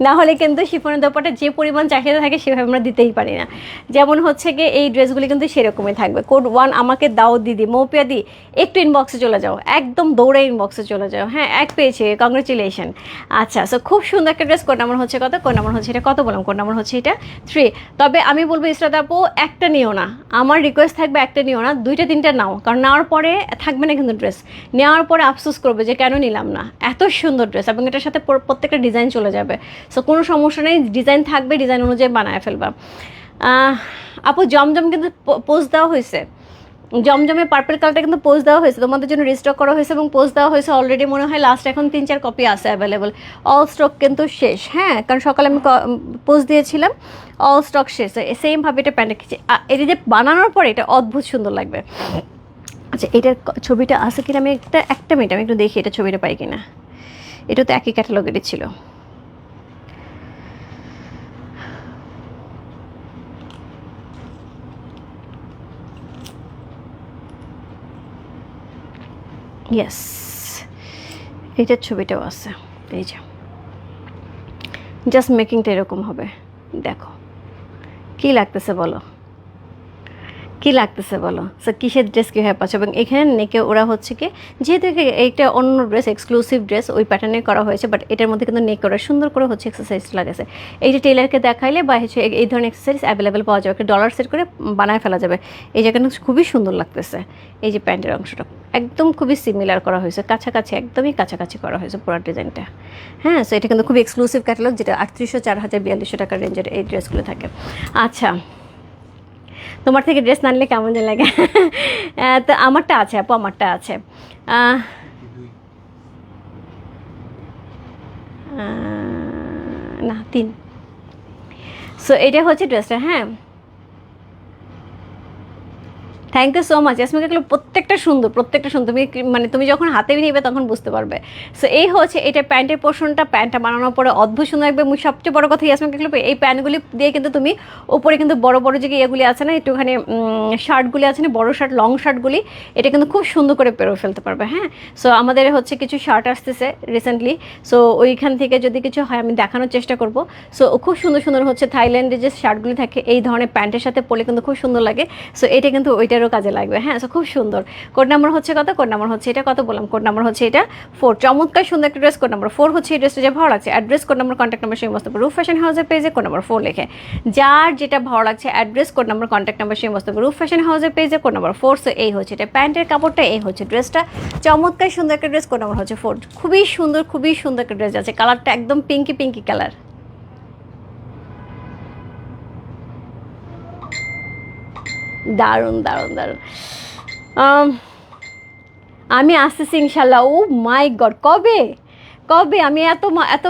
না হলে কিন্তু শিফনের দোপাট্টা যে পরিমাণ চাহিদা থাকে সেভাবে আমরা দিতেই পারি না। যেমন হচ্ছে গিয়ে এই ড্রেসগুলি কিন্তু সেরকমই থাকবে। কোড ওয়ান আমাকে দাও দিদি, মৌপিয়া দি, একটু ইনবক্সে চলে যাও। একদম দৌড়ে ইনবক্সে চলে যাও। হ্যাঁ এক পেয়েছে কংগ্রেচুলেশন আচ্ছা সো খুব সুন্দর একটা ড্রেস কোন নাম্বার হচ্ছে কত? কোন নাম্বার হচ্ছে এটা কত বললাম? কোন নাম্বার হচ্ছে এটা থ্রি তবে আমি বলব, ইসরাত আপু, একটা নিও না। আমার রিকোয়েস্ট থাকবে, একটা নিও না। দুইটা, তিনটা নাও। কারণ নেওয়ার পরে থাকবে না কিন্তু ড্রেস নেওয়ার পরে আফসোস করবে যে কেন নিলাম না? এত সুন্দর ড্রেস এবং এটার সাথে প্রত্যেকটা ডিজাইন চলে যাবে। সো কোনো সমস্যা নেই ডিজাইন থাকবে ডিজাইন অনুযায়ী বানায় ফেলবা। আপু, জমজম কিন্তু পোস্ট দেওয়া হয়েছে। জমজমে পার্পল কালারটা কিন্তু পোস্ট দেওয়া হয়েছে। তোমাদের জন্য রিস্টক করা হয়েছে এবং পোস্ট দেওয়া হয়েছে অলরেডি মনে হয় লাস্ট এখন তিন চার কপি আছে অ্যাভেলেবল অল স্টক কিন্তু শেষ হ্যাঁ? কারণ সকালে আমি পোস্ট দিয়েছিলাম। অল স্টক শেষ। সেমভাবে এটা প্যান্ট এটা যে বানানোর পরে এটা অদ্ভুত সুন্দর লাগবে। আচ্ছা এটার ছবিটা আছে কিনা? আমি একটা একটা মিনিট, আমি একটু দেখি এটা ছবিটা পাই কিনা। এটা তো একই ক্যাটালগেরই ছিল। ইয়েস এটার ছবিটাও আছে। এই যে। জাস্ট মেকিংটা এরকম হবে। দেখো। কি লাগতেছে বলো? কি লাগতেছে বলো? সো কিসের ড্রেস কীভাবে পাচ্ছ? এবং এখানে নেকে ওরা হচ্ছে কি, যেহেতু এইটা অন্য ড্রেস এক্সক্লুসিভ ড্রেস ওই প্যাটার্নে করা হয়েছে বাট এটার মধ্যে কিন্তু নেক ওরা সুন্দর করে হচ্ছে এক্সারসাইজ লাগাছে এই যে টেলারকে দেখাইলে বা হচ্ছে এই- ধরনের এক্সারসাইজ অ্যাভেলেবেল পাওয়া যাবে, একটা ডলার সেট করে বানায় ফেলা যাবে। এই জায়গাটা খুবই সুন্দর লাগতেছে, এই যে প্যান্টের অংশটা। একদম খুবই সিমিলার করা হয়েছে, কাছাকাছি, একদমই কাছাকাছি করা হয়েছে পুরো ডিজাইনটা। হ্যাঁ সো এটা কিন্তু খুবই এক্সক্লুসিভ ক্যাটালগ যেটা আটত্রিশশো, চার হাজার, বিয়াল্লিশশো টাকার রেঞ্জের এই ড্রেসগুলো থাকে। আচ্ছা তোমার থেকে ড্রেস না নিলে কেমন যে লাগে? তো আমারটা আছে, আপু, আমারটা আছে। না, তিন। সো এটা হচ্ছে ড্রেসটা হ্যাঁ? Thank you so much Yasmika এগুলো প্রত্যেকটা সুন্দর প্রত্যেকটা সুন্দর। তুমি মানে তুমি যখন হাতে নিবে তখন বুঝতে পারবে। সো এই হচ্ছে এটা প্যান্টের পোর্শনটা। প্যান্টটা বানানোর পরে অদ্ভুত সুন্দর এবং সবচেয়ে বড় কথা ইয়াসমিকা এগুলো এই প্যান্টগুলি দিয়ে কিন্তু তুমি উপরে কিন্তু বড় বড় যে ইয়েগুলি আছে না, একটুখানি শার্টগুলি আছে না, বড় শার্ট, লং শার্টগুলি, এটা কিন্তু খুব সুন্দর করে পেরো ফেলতে পারবে হ্যাঁ? সো আমাদের হচ্ছে কিছু শার্ট আসতেছে রিসেন্টলি সো ওইখান থেকে যদি কিছু হয় আমি দেখানোর চেষ্টা করব। সো খুব সুন্দর সুন্দর হচ্ছে থাইল্যান্ডের যে শার্টগুলি থাকে, এই ধরনের প্যান্টের সাথে পরলে কিন্তু খুব সুন্দর লাগে। সো এটা কিন্তু ওইটারও কাজে লাগবে। হ্যাঁ খুব সুন্দর। কোড নাম্বার হচ্ছে কত? কোড নাম্বার হচ্ছে এটা কত বললাম? কোড নাম্বার হচ্ছে এটা ফোর চমৎকার সুন্দর একটা ড্রেস কোড নাম্বার ফোর হচ্ছে এই ড্রেসটা যে ভালো লাগছে। Address code number contact number সেই মস্ত রুফ ফ্যাশন হাউসের পেজে কোড নাম্বার ফোর লেখে। যার যেটা ভালো লাগছে address code number contact number সেই মস্ত রুফ ফ্যাশন হাউসের পেজে কোড নাম্বার ফোর সো এই হচ্ছে এটা। প্যান্টের কাপড়টা, এই হচ্ছে ড্রেসটা চমৎকার সুন্দর একটা ড্রেস কোড নাম্বার হচ্ছে ফোর খুবই সুন্দর খুবই সুন্দর একটা ড্রেস আছে। কালারটা একদম পিঙ্কি পিঙ্কি কালার দারুণ দারুণ দারুণ। আমি আসতেছি ইনশাল্লাহ। ও মাই গড কবে? কবে আমি এত এত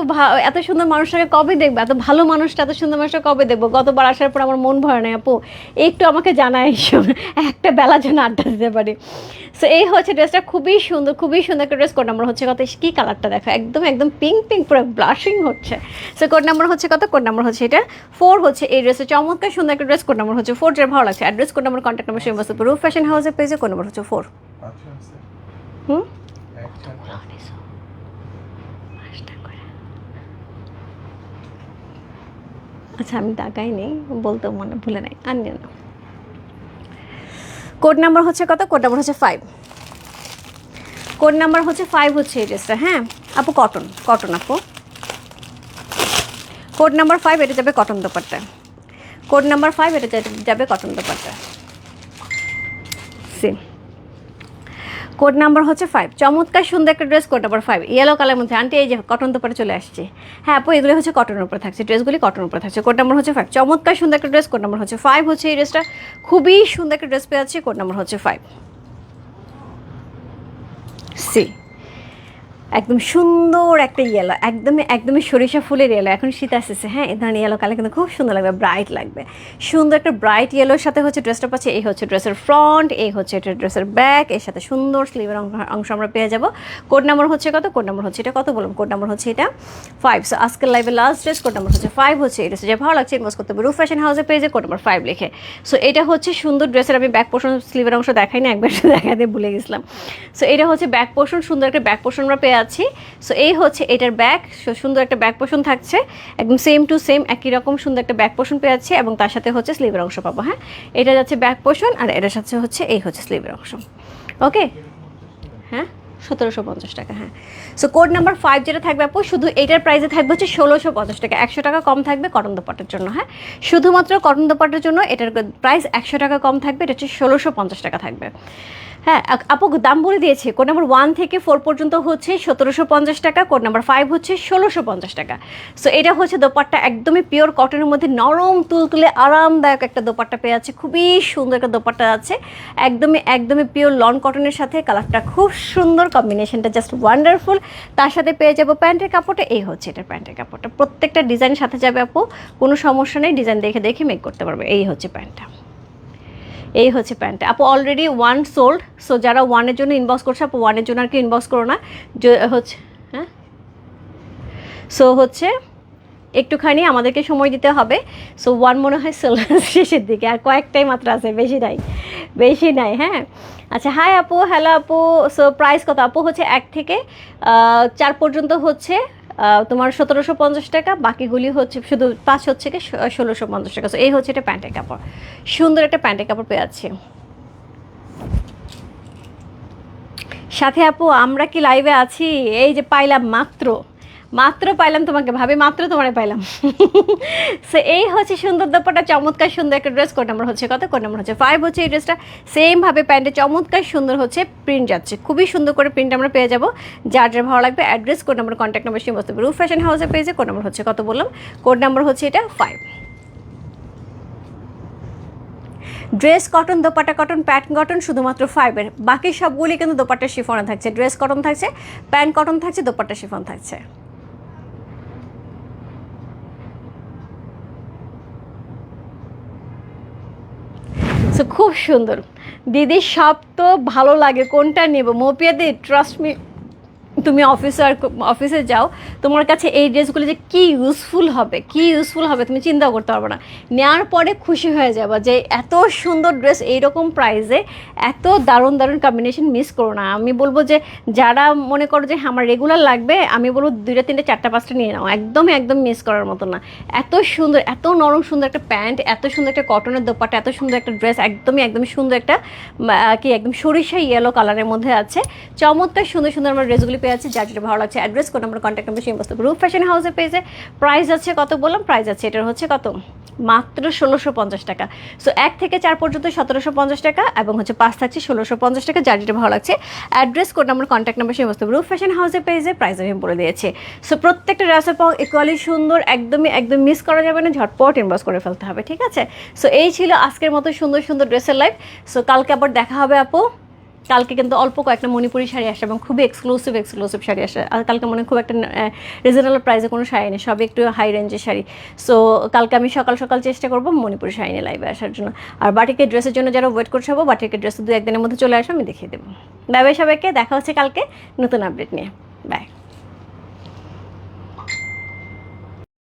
এত সুন্দর মানুষটাকে কবে দেখব? এত ভালো মানুষটা এত সুন্দর মানুষটা কবে দেখব? গতবার আসার পর আমার মন ভরে নাই আপু। একটু আমাকে জানাই একটা বেলা যেন আড্ডা দিতে পারি। সো এই হচ্ছে ড্রেসটা। খুবই সুন্দর খুবই সুন্দর একটা ড্রেস। কোড নাম্বার হচ্ছে কত? কী কালারটা দেখো? একদম একদম পিঙ্ক পিঙ্ক পুরো ব্লাশিং হচ্ছে। সো কোড নাম্বার হচ্ছে কত? কোড নাম্বার হচ্ছে এটা ফোর হচ্ছে এই ড্রেসের চমৎকার সুন্দর একটা ড্রেস। কোড নাম্বার হচ্ছে ফোর যেটা ভালো লাগছে। Address code number contact number সেই মস্ত রুফ ফ্যাশন হাউসের পেজে কোড নাম্বার হচ্ছে ফোর আচ্ছা। হুম একটা আচ্ছা আমি দাগাই নেই বলতে মনে, ভুলে নাই, আর নিও না। কোড নাম্বার হচ্ছে কত? কোড নাম্বার হচ্ছে ফাইভ কোড নাম্বার হচ্ছে ফাইভ হচ্ছে এই ড্রেসটা হ্যাঁ? আপু কটন কটন আপু। কোড নাম্বার ফাইভ এটা যাবে cotton dupatta. Code number five এটা যাবে cotton dupatta. Same code number হচ্ছে ফাইভ চমৎকার সুন্দর একটা dress code number five yellow colour মধ্যে আন্টি এই যে কটন তো চলে আসছে। হ্যাঁ আপু এগুলো হচ্ছে কটনের উপরে থাকছে। ড্রেসগুলি কটনের উপরে থাকছে। কোড নাম্বার হচ্ছে ফাইভ চমৎকার সুন্দর একটা ড্রেস কোড নাম্বার হচ্ছে ফাইভ হচ্ছে এই ড্রেসটা খুবই সুন্দর একটা ড্রেস পেয়ে যাচ্ছে, কোড নাম্বার হচ্ছে ফাইভ সি একদম সুন্দর একটা ইয়েলো একদমই একদমই সরিষা ফুলের ইয়েলো এখন শীত আসতেছে হ্যাঁ? এই ধরনের ইয়েলো কালার কিন্তু খুব সুন্দর লাগবে ব্রাইট লাগবে। সুন্দর একটা ব্রাইট ইয়েলোর সাথে হচ্ছে ড্রেসটা পাচ্ছে এই হচ্ছে ড্রেসের ফ্রন্ট এই হচ্ছে এটা ড্রেসের ব্যাক এর সাথে সুন্দর স্লিভের অংশ আমরা পেয়ে যাব। কোড নাম্বার হচ্ছে কত? কোড নাম্বার হচ্ছে এটা কত বললাম? কোড নাম্বার হচ্ছে এটা ফাইভ সো আজকের লাইভে লাস্ট ড্রেস কোড নাম্বার হচ্ছে ফাইভ হচ্ছে এটা। যে ভালো লাগছে ইনভেস্ট করতে হবে। রুফ ফ্যাশন হাউসে পেয়েছে কোড নাম্বার ফাইভ লিখে। সো এটা হচ্ছে সুন্দর ড্রেসের আমি ব্যাক পোর্শন স্লিভের অংশ দেখাই না একবার দেখাতে ভুলে গেছিলাম। সো এটা হচ্ছে ব্যাক পোর্শন সুন্দর একটা ব্যাক পোর্শন আমরা পেয়ে আছি। সো এই হচ্ছে এটার ব্যাক সুন্দর একটা ব্যাক পোর্শন থাকছে। একদম সেম টু সেম একই রকম সুন্দর একটা ব্যাক পোর্শন পেয়ে যাচ্ছে এবং তার সাথে হচ্ছে স্লিভের অংশ পাবো হ্যাঁ? এটা যাচ্ছে ব্যাক পোর্শন আর এটার সাথে হচ্ছে, এই হচ্ছে স্লিভের অংশ। ওকে হ্যাঁ? সতেরোশো পঞ্চাশ টাকা হ্যাঁ। সো কোড নাম্বার ফাইভ যেটা থাকবে আপু, শুধু এটার প্রাইসে থাকবে হচ্ছে ষোলোশো পঞ্চাশ টাকা। একশো টাকা কম থাকবে কটন দোপাটার জন্য হ্যাঁ? শুধুমাত্র কটন দোপাটার জন্য এটার প্রাইস একশো টাকা কম থাকবে, এটা হচ্ছে ষোলোশো পঞ্চাশ টাকা থাকবে। হ্যাঁ আপু দাম বলে দিয়েছে। কোড নাম্বার ওয়ান থেকে ফোর পর্যন্ত হচ্ছে সতেরোশো পঞ্চাশ টাকা, কোড নাম্বার ফাইভ হচ্ছে ষোলোশো পঞ্চাশ টাকা। সো এটা হচ্ছে দোপাট্টা একদমই পিওর কটনের মধ্যে নরম তুলতুলে আরামদায়ক একটা দোপাট্টা পেয়ে আছে খুবই সুন্দর একটা দোপাট্টা আছে। একদমই একদমই পিওর লন কটনের সাথে কালারটা খুব সুন্দর কম্বিনেশনটা জাস্ট ওয়ান্ডারফুল তার সাথে পেয়ে যাব প্যান্টের কাপড়টা, এই হচ্ছে এটার প্যান্টের কাপড়টা। প্রত্যেকটা ডিজাইন সাথে যাবে আপু। কোনো সমস্যা নেই ডিজাইন দেখে দেখে মেক করতে পারবে। এই হচ্ছে প্যান্টটা। এই হচ্ছে প্যান্টটা। আপু অলরেডি ওয়ান সোল্ড সো যারা ওয়ানের জন্য ইনবক্স করছে, আপু ওয়ানের জন্য আর কি ইনবক্স করো না। হচ্ছে হ্যাঁ? সো হচ্ছে, একটুখানি আমাদেরকে সময় দিতে হবে। সো ওয়ান মনে হয় সোল শেষের দিকে, আর কয়েকটাই মাত্র আছে, বেশি নাই বেশি নাই হ্যাঁ? আচ্ছা হাই আপু হ্যালো আপু সো প্রাইস কত? আপু হচ্ছে এক থেকে চার পর্যন্ত হচ্ছে তোমার সতেরোশো পঞ্চাশ টাকা, বাকিগুলি হচ্ছে শুধু পাঁচ হচ্ছে কি ষোলোশো পঞ্চাশ টাকা। এই হচ্ছে এটা প্যান্টের কাপড়। সুন্দর একটা প্যান্টের কাপড় পেয়ে যাচ্ছি। সাথে আপু, আমরা কি লাইভে আছি? এই যে পাইলাম মাত্র। মাত্র পাইলাম তোমাকে, ভাবি মাত্র তোমারে পাইলাম। সো এই হচ্ছে সুন্দর দোপাটা, চমৎকার সুন্দর একটা ড্রেস কোড নাম্বার হচ্ছে কত? কোড নাম্বার হচ্ছে ফাইভ হচ্ছে এই ড্রেসটা সেমভাবে প্যান্টে চমৎকার সুন্দর হচ্ছে প্রিন্ট যাচ্ছে। খুবই সুন্দর করে প্রিন্ট আমরা পেয়ে যাব। যার যার ভালো লাগবে address code number contact number সেই বসতে রুফ ফ্যাশন হাউসে পেয়েছে কোড নাম্বার হচ্ছে কত বললাম? কোড নাম্বার হচ্ছে এটা five dress cotton dupatta cotton pant cotton শুধুমাত্র ফাইভের বাকি সবগুলি কিন্তু দোপাট্টা শিফনে থাকছে। ড্রেস কটন থাকছে প্যান্ট কটন থাকছে দোপাটা শিফন থাকছে। সো খুব সুন্দর। দিদি সব তো ভালো লাগে কোনটা নেব? মোপিয়াদি ট্রাস্ট মি তুমি অফিসে আর অফিসে যাও, তোমার কাছে এই ড্রেসগুলো যে কি ইউজফুল হবে, কি ইউজফুল হবে তুমি চিন্তা করতে পারবে না। নেওয়ার পরে খুশি হয়ে যাবে যে এত সুন্দর ড্রেস এইরকম প্রাইসে এত দারুণ দারুণ কম্বিনেশন মিস করো না। আমি বলব যে যারা মনে করো যে আমার রেগুলার লাগবে, আমি বলব দুইটা, তিনটে, চারটা, পাঁচটা নিয়ে নাও। একদমই, একদম মিস করার মতো না। এত সুন্দর, এত নরম সুন্দর একটা প্যান্ট, এত সুন্দর একটা কটনের দোপাটা এত সুন্দর একটা ড্রেস একদমই, একদম সুন্দর একটা কি একদম সরিষা ইয়েলো কালারের মধ্যে আছে। চমৎকার সুন্দর সুন্দর আমার ড্রেসগুলি পেয়ে আছে, যার যেটা ভালো লাগছে অ্যাড্রেস কোন নম্বর কন্ট্যাক্ট নাম্বার সেই বস্তু রূপ ফ্যাশন হাউসে পেয়েছে প্রাইস আছে কত বললাম? প্রাইস আছে, এটার হচ্ছে কত? মাত্র ষোলোশো পঞ্চাশ টাকা। সো এক থেকে চার পর্যন্ত সতেরোশো পঞ্চাশ টাকা এবং হচ্ছে পাঁচ থাকছে ষোলোশো পঞ্চাশ টাকা, যার যেটা ভালো লাগছে address code number contact number সেই বস্তু ফ্যাশন হাউসে পেয়েছে প্রাইস আমি বলে দিয়েছে। সো প্রত্যেকটা ড্রেসের পাও ইকুয়ালি সুন্দর, একদমই, একদম মিস করা যাবে না, ঝটপট ইনবক্স করে ফেলতে হবে, ঠিক আছে? সো এই ছিল আজকের মতো সুন্দর সুন্দর ড্রেসের লাইফ সো কালকে আবার দেখা হবে আপু। কালকে কিন্তু অল্প কয়েকটা মণিপুরি শাড়ি আসে এবং খুবই এক্সক্লুসিভ এক্সক্লুসিভ শাড়ি আসে। আর কালকে মনে খুব একটা রিজনেবল প্রাইসে কোনো শাড়ি নেই, সবই একটু হাই রেঞ্জের শাড়ি। সো কালকে আমি সকাল সকাল চেষ্টা করব মণিপুরি শাড়ি নিয়ে লাইভে আসার জন্য। আর বাটিকের ড্রেসের জন্য যারা ওয়েট করছে হব বাটিকের ড্রেস দু একদিনের মধ্যে চলে আসো, আমি দেখিয়ে দেবো। বাই বাই সবাইকে, দেখা হচ্ছে কালকে নতুন আপডেট নিয়ে। বাই